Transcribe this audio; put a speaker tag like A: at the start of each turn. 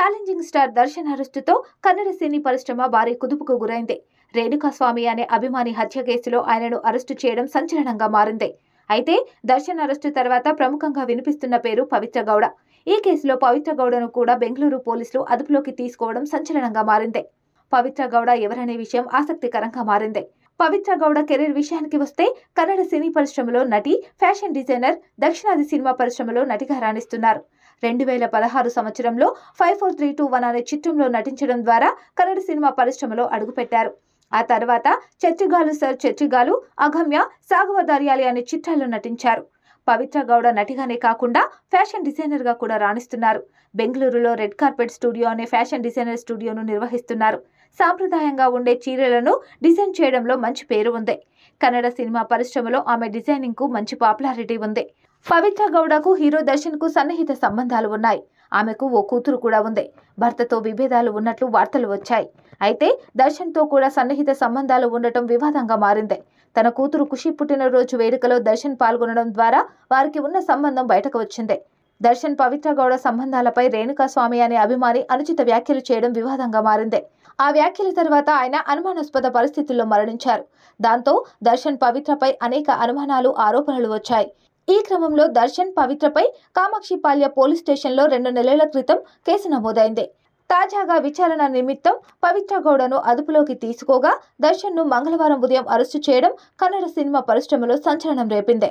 A: Challenging star Darshan అరెస్టుతో కన్నడ సినీ పరిశ్రమ భారీ కుదుపుకు గురైంది. రేణుకాస్వామి అనే అభిమాని హత్య కేసులో ఆయనను అరెస్టు చేయడం సంచలనంగా మారింది. అయితే దర్శన్ అరెస్టు తర్వాత ప్రముఖంగా వినిపిస్తున్న పేరు పవిత్ర గౌడ. ఈ కేసులో పవిత్ర గౌడను కూడా బెంగళూరు పోలీసులు అదుపులోకి తీసుకోవడం సంచలనంగా మారింది. పవిత్ర గౌడ ఎవరనే విషయం ఆసక్తికరంగా మారింది. పవిత్ర గౌడ కెరీర్ విషయానికి వస్తే కన్నడ సినీ పరిశ్రమలో నటి ఫ్యాషన్ డిజైనర్ దక్షిణాది సినిమా పరిశ్రమలో నటిగా రాణిస్తున్నారు. రెండు వేల పదహారు సంవత్సరంలో five four three two one అనే చిత్రంలో నటించడం ద్వారా కన్నడ సినిమా పరిశ్రమలో అడుగుపెట్టారు. ఆ తర్వాత చర్చిగాలు సర్ చర్చిగాలు అగమ్య సాగవదార్యాలి అనే చిత్రాల్లో నటించారు. పవిత్ర గౌడ నటిగానే కాకుండా ఫ్యాషన్ డిజైనర్గా కూడా రాణిస్తున్నారు. బెంగళూరులో రెడ్ కార్పెట్ స్టూడియో అనే ఫ్యాషన్ డిజైనర్ స్టూడియోను నిర్వహిస్తున్నారు. సాంప్రదాయంగా ఉండే చీరలను డిజైన్ చేయడంలో మంచి పేరు ఉంది. కన్నడ సినిమా పరిశ్రమలో ఆమె డిజైనింగ్కు మంచి పాపులారిటీ ఉంది. పవిత్ర గౌడకు హీరో దర్శన్కు సన్నిహిత సంబంధాలు ఉన్నాయి. ఆమెకు ఓ కూతురు కూడా ఉంది. భర్తతో విభేదాలు ఉన్నట్లు వార్తలు వచ్చాయి. అయితే దర్శన్తో కూడా సన్నిహిత సంబంధాలు ఉండటం వివాదంగా మారింది. తన కూతురు ఖుషి పుట్టినరోజు వేడుకలో దర్శన్ పాల్గొనడం ద్వారా వారికి ఉన్న సంబంధం బయటకు వచ్చింది. దర్శన్ పవిత్ర గౌడ సంబంధాలపై రేణుకా స్వామి అనే అభిమాని అనుచిత వ్యాఖ్యలు చేయడం వివాదంగా మారింది. ఆ వ్యాఖ్యల తర్వాత ఆయన అనుమానాస్పద పరిస్థితుల్లో మరణించారు. దాంతో దర్శన్ పవిత్రపై అనేక అనుమానాలు ఆరోపణలు వచ్చాయి. ఈ క్రమంలో దర్శన్ పవిత్రపై కామాక్షిపాల్య పోలీస్ స్టేషన్లో రెండు నెలల క్రితం కేసు నమోదైంది. తాజాగా విచారణ నిమిత్తం పవిత్ర గౌడను అదుపులోకి తీసుకోగా దర్శన్ను మంగళవారం ఉదయం అరెస్టు చేయడం కన్నడ సినిమా పరిశ్రమలో సంచలనం రేపింది.